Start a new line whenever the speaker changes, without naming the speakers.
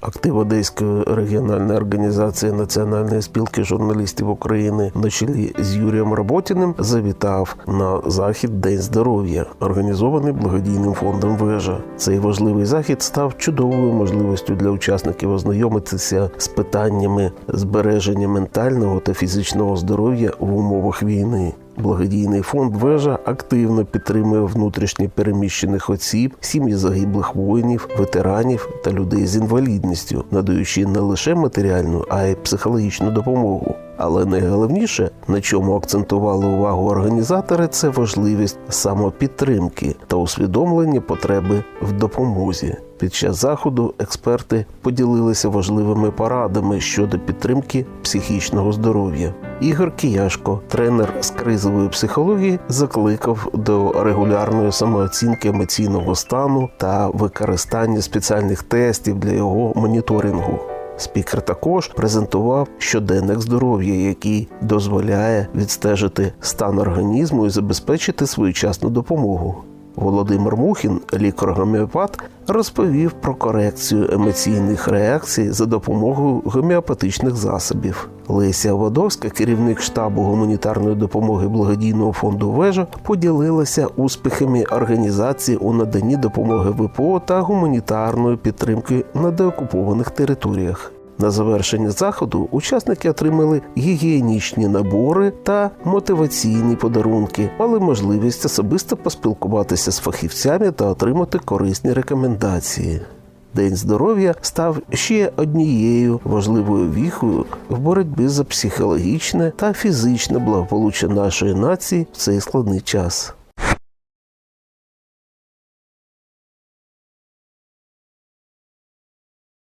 Актив Одеської регіональної організації Національної спілки журналістів України на чолі з Юрієм Роботіним завітав на захід День здоров'я, організований благодійним фондом Вежа. Цей важливий захід став чудовою можливістю для учасників ознайомитися з питаннями збереження ментального та фізичного здоров'я в умовах війни. Благодійний фонд Вежа активно підтримує внутрішньо переміщених осіб, сім'ї загиблих воїнів, ветеранів та людей з інвалідністю, надаючи не лише матеріальну, а й психологічну допомогу. Але найголовніше, на чому акцентували увагу організатори, це важливість самопідтримки та усвідомлення потреби в допомозі. Під час заходу експерти поділилися важливими порадами щодо підтримки психічного здоров'я. Ігор Кияшко, тренер з кризової психології, закликав до регулярної самооцінки емоційного стану та використання спеціальних тестів для його моніторингу. Спікер також презентував щоденник здоров'я, який дозволяє відстежити стан організму і забезпечити своєчасну допомогу. Володимир Мухін, лікар-гомеопат, розповів про корекцію емоційних реакцій за допомогою гомеопатичних засобів. Леся Водовська, керівник штабу гуманітарної допомоги благодійного фонду Вежа, поділилася успіхами організації у наданні допомоги ВПО та гуманітарної підтримки на деокупованих територіях. На завершення заходу учасники отримали гігієнічні набори та мотиваційні подарунки, мали можливість особисто поспілкуватися з фахівцями та отримати корисні рекомендації. День здоров'я став ще однією важливою віхою в боротьбі за психологічне та фізичне благополуччя нашої нації в цей складний час.